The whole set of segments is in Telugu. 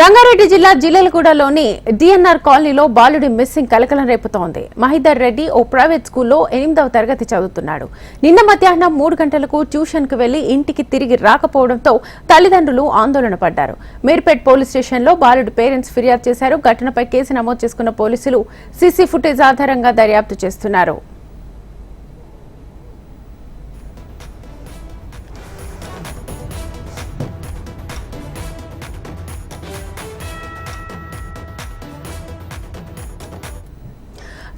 రంగారెడ్డి జిల్లా జిల్లెలగూడలోని డిఎన్ఆర్ కాలనీలో బాలుడి మిస్సింగ్ కలకలం రేపుతోంది. మహిదర్ రెడ్డి ఓ ప్రైవేట్ స్కూల్లో ఎనిమిదవ తరగతి చదువుతున్నాడు. నిన్న మధ్యాహ్నం మూడు గంటలకు ట్యూషన్కు వెళ్ళి ఇంటికి తిరిగి రాకపోవడంతో తల్లిదండ్రులు ఆందోళన పడ్డారు. మీర్పేట్ పోలీస్ స్టేషన్లో బాలుడి పేరెంట్స్ ఫిర్యాదు చేశారు. ఘటనపై కేసు నమోదు చేసుకున్న పోలీసులు సీసీ ఫుటేజ్ ఆధారంగా దర్యాప్తు చేస్తున్నారు.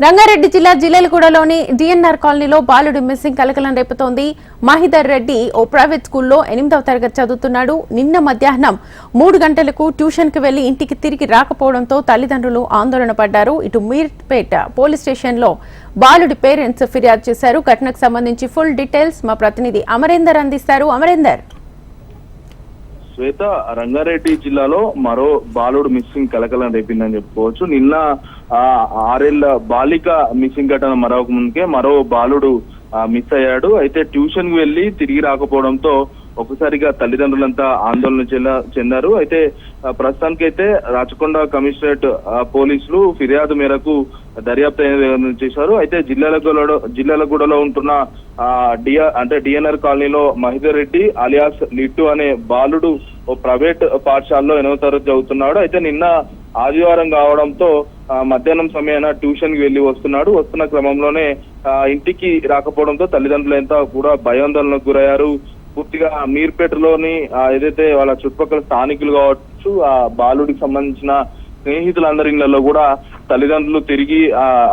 రంగారెడ్డి జిల్లా జిల్లెలగూడలోని డిఎన్ఆర్ కాలనీలో బాలుడి మిస్సింగ్ కలకలం రేపుతోంది. మహిదర్ రెడ్డి ఓ ప్రైవేట్ స్కూల్లో ఎనిమిదవ తరగతి చదువుతున్నాడు. నిన్న మధ్యాహ్నం మూడు గంటలకు ట్యూషన్కి వెళ్ళి ఇంటికి తిరిగి రాకపోవడంతో తల్లిదండ్రులు ఆందోళన పడ్డారు. ఇటు మీర్పేట పోలీస్ స్టేషన్లో బాలుడి పేరెంట్స్ ఫిర్యాదు చేశారు. ఘటనకు సంబంధించి ఫుల్ డీటెయిల్స్ మా ప్రతినిధి అమరేందర్ అందిస్తారు. అమరేందర్. శ్వేత రంగారెడ్డి జిల్లాలో మరో బాలుడు మిస్సింగ్ కలకలం రేపిందని చెప్పుకోవచ్చు. నిన్న ఆ, ఆరేళ్ళ బాలిక మిస్సింగ్ ఘటన మరొక ముందుకే మరో బాలుడు మిస్ అయ్యాడు. అయితే ట్యూషన్కి వెళ్ళి తిరిగి రాకపోవడంతో ఒకసారిగా తల్లిదండ్రులంతా ఆందోళన చెందారు. అయితే ప్రస్తుతానికైతే రాచకొండ కమిషనరేట్ పోలీసులు ఫిర్యాదు మేరకు దర్యాప్తు అనేది చేశారు. అయితే జిల్లాలగూడలో జిల్లాలగూడలో ఉంటున్న డిఆర్ అంటే డిఎన్ఆర్ కాలనీలో మహిదర్ రెడ్డి అలియాస్ లిట్టు అనే బాలుడు ఓ ప్రైవేట్ పాఠశాలలో ఎనవ తరగతి చదువుతున్నాడు. అయితే నిన్న ఆదివారం కావడంతో మధ్యాహ్నం సమయాన ట్యూషన్కి వెళ్ళి వస్తున్నాడు. వస్తున్న క్రమంలోనే ఇంటికి రాకపోవడంతో తల్లిదండ్రులంతా కూడా భయాందోళనకు గురయ్యారు. పూర్తిగా మీర్పేటలోని ఏదైతే వాళ్ళ చుట్టుపక్కల స్థానికులు కావచ్చు ఆ బాలుడికి సంబంధించిన స్నేహితులందరి ఇళ్ళలో కూడా తల్లిదండ్రులు తిరిగి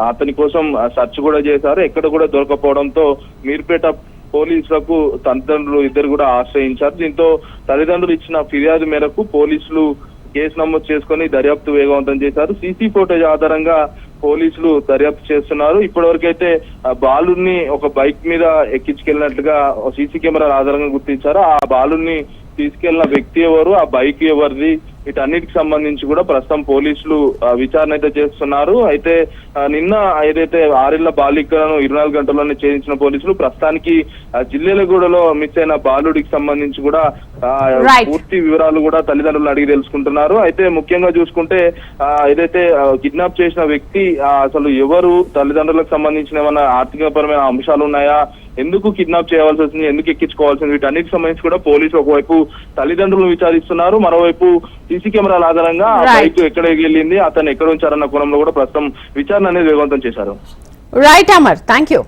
అతని కోసం సెర్చ్ కూడా చేశారు. ఎక్కడ కూడా దొరకపోవడంతో మీర్పేట పోలీసులకు తల్లిదండ్రులు ఇద్దరు కూడా ఆశ్రయించారు. దీంతో తల్లిదండ్రులు ఇచ్చిన ఫిర్యాదు మేరకు పోలీసులు కేసు నమోదు చేసుకొని దర్యాప్తు వేగవంతం చేశారు. సీసీ ఫోటేజ్ ఆధారంగా పోలీసులు దర్యాప్తు చేస్తున్నారు. ఇప్పటివరకైతే ఆ బాలుని ఒక బైక్ మీద ఎక్కించుకెళ్ళినట్లుగా సీసీ కెమెరాల ఆధారంగా గుర్తించారు. ఆ బాలుని తీసుకెళ్ళిన వ్యక్తి ఎవరు? ఆ బైక్ ఎవరిది? వీటన్నిటికి సంబంధించి కూడా ప్రస్తుతం పోలీసులు విచారణ అయితే చేస్తున్నారు. అయితే నిన్న ఏదైతే ఆరేళ్ళ బాలికలను ఇరవై నాలుగు గంటల్లోనే ఛేదించిన పోలీసులు ప్రస్తుతానికి ఆ, జిల్లెలగూడలో మిస్ అయిన బాలుడికి సంబంధించి కూడా పూర్తి వివరాలు కూడా తల్లిదండ్రులు అడిగి తెలుసుకుంటున్నారు. అయితే ముఖ్యంగా చూసుకుంటే ఏదైతే కిడ్నాప్ చేసిన వ్యక్తి అసలు ఎవరు తల్లిదండ్రులకు సంబంధించిన ఏమైనా ఆర్థికపరమైన అంశాలు ఉన్నాయా? ఎందుకు కిడ్నాప్ చేయవలసి వచ్చింది? ఎందుకు ఎక్కించుకోవాల్సింది? వీటన్నిటికి సంబంధించి కూడా పోలీసులు ఒకవైపు తల్లిదండ్రులు విచారిస్తున్నారు. మరోవైపు సీసీ కెమెరాల ఆధారంగా. బైక్ ఎక్కడ వెళ్ళింది? అతను ఎక్కడ ఉంచారన్న కోణంలో కూడా ప్రస్తుతం విచారణ అనేది వేగవంతం చేశారు. Right Amar thank you